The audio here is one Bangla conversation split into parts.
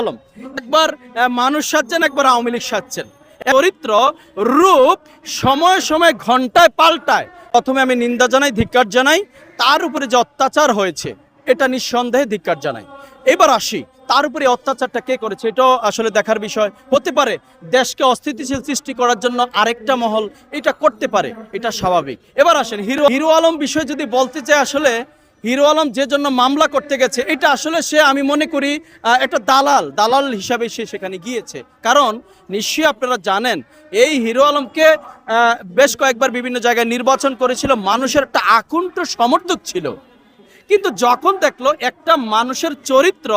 আলম। একবার মানুষ সাজছেন, একবার আওয়ামী লীগ সাজছেন। চরিত্র রূপ সময় সময় ঘন্টায় পাল্টায়। প্রথমে আমি নিন্দা জানাই, ধিক্কার জানাই, তার উপরে যে অত্যাচার হয়েছে, এটা নিঃসন্দেহে ধিক্কার জানাই। এবার আসি, তার উপরে অত্যাচারটা কে করেছে, এটাও আসলে দেখার বিষয়। হতে পারে দেশকে অস্থিতিশীল সৃষ্টি করার জন্য আরেকটা মহল, এটা করতে পারে, এটা স্বাভাবিক। এবার আসেন, হিরো হিরো আলম বিষয়ে যদি বলতে চাই আসলে হিরো আলম যে জন্য মামলা করতে গেছে, এটা আসলে সে, আমি মনে করি একটা দালাল দালাল হিসাবে সে সেখানে গিয়েছে। কারণ নিশ্চয়ই আপনারা জানেন, এই হিরো আলমকে বেশ কয়েকবার বিভিন্ন জায়গায় নির্বাচন করেছিল, মানুষের একটা আকুণ্ঠ সমর্থক ছিল। কিন্তু যখন দেখল একটা মানুষের চরিত্র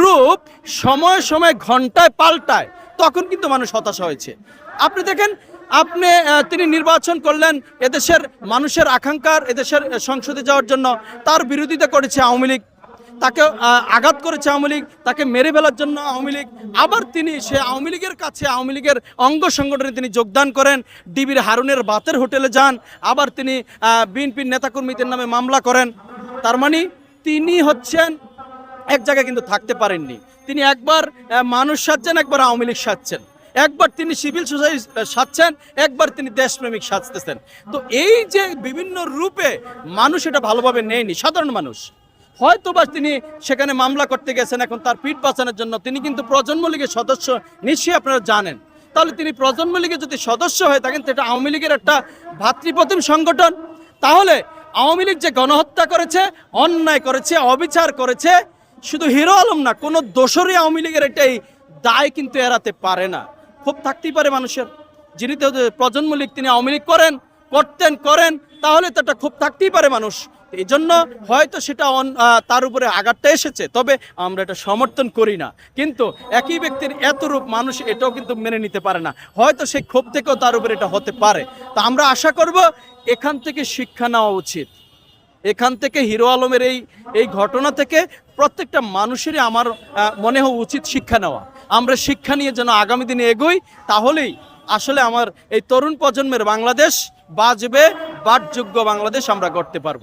রূপ সময় সময় ঘন্টায় পাল্টায়, তখন কিন্তু মানুষ হতাশা হয়েছে। আপনি দেখেন আপনি তিনি নির্বাচন করলেন এদেশের মানুষের আকাঙ্ক্ষার এদেশের সংসদে যাওয়ার জন্য। তার বিরোধিতা করেছে আওয়ামী লীগ। তাকে আঘাত করেছে আওয়ামী লীগ। তাকে মেরে ফেলার জন্য আওয়ামী লীগ। আবার তিনি সে আওয়ামী লীগের কাছে, আওয়ামী লীগের অঙ্গ সংগঠনে তিনি যোগদান করেন। ডিবির হারুনের বাতের হোটেলে যান। আবার তিনি বিএনপির নেতাকর্মীদের নামে মামলা করেন। তার মানে তিনি হচ্ছেন এক জায়গায় কিন্তু থাকতে পারেননি। তিনি একবার মানুষ সাজছেন, একবার আওয়ামী লীগ সাজছেন। একবার তিনি সিভিল সোসাইটি সাজছেন, একবার তিনি দেশপ্রেমিক সাজতেছেন। তো এই যে বিভিন্ন রূপে মানুষ এটা ভালোভাবে নেয়নি, সাধারণ মানুষ। হয়তো বা তিনি সেখানে মামলা করতে গেছেন, এখন তার পিঠ বাঁচানোর জন্য। তিনি কিন্তু প্রজন্ম লীগের সদস্য, নিশ্চয়ই আপনারা জানেন। তাহলে তিনি প্রজন্ম লীগের যদি সদস্য হয়ে থাকেন এটা আওয়ামী লীগের একটা ভাতৃপ্রতিম সংগঠন। তাহলে আওয়ামী লীগ যে গণহত্যা করেছে, অন্যায় করেছে, অবিচার করেছে, শুধু হিরো আলম না, কোনো দোষরই আওয়ামী লীগের এটাই দায় কিন্তু এড়াতে পারে না। খুব থাকতেই পারে মানুষের। যিনি তো প্রজন্ম লীগ তিনি আওয়ামী লীগ করেন, করতেন, করেন, তাহলে তো একটা খুব থাকতেই পারে মানুষ। এই জন্য হয়তো সেটা তার উপরে আঘাতটা এসেছে, তবে আমরা এটা সমর্থন করি না। কিন্তু একই ব্যক্তির এত রূপ মানুষ এটাও কিন্তু মেনে নিতে পারে না। হয়তো সেই ক্ষোভ থেকেও তার উপরে এটা হতে পারে। তো আমরা আশা করব এখান থেকে শিক্ষা নেওয়া উচিত। এখান থেকে হিরো আলমের এই এই ঘটনা থেকে প্রত্যেকটা মানুষেরই আমার মনে হয় উচিত শিক্ষা নেওয়া। আমরা শিক্ষা নিয়ে যেন আগামী দিনে এগোই, তাহলেই আসলে আমার এই তরুণ প্রজন্মের বাংলাদেশ বাজবে বাটযোগ্য বাংলাদেশ আমরা গড়তে পারব।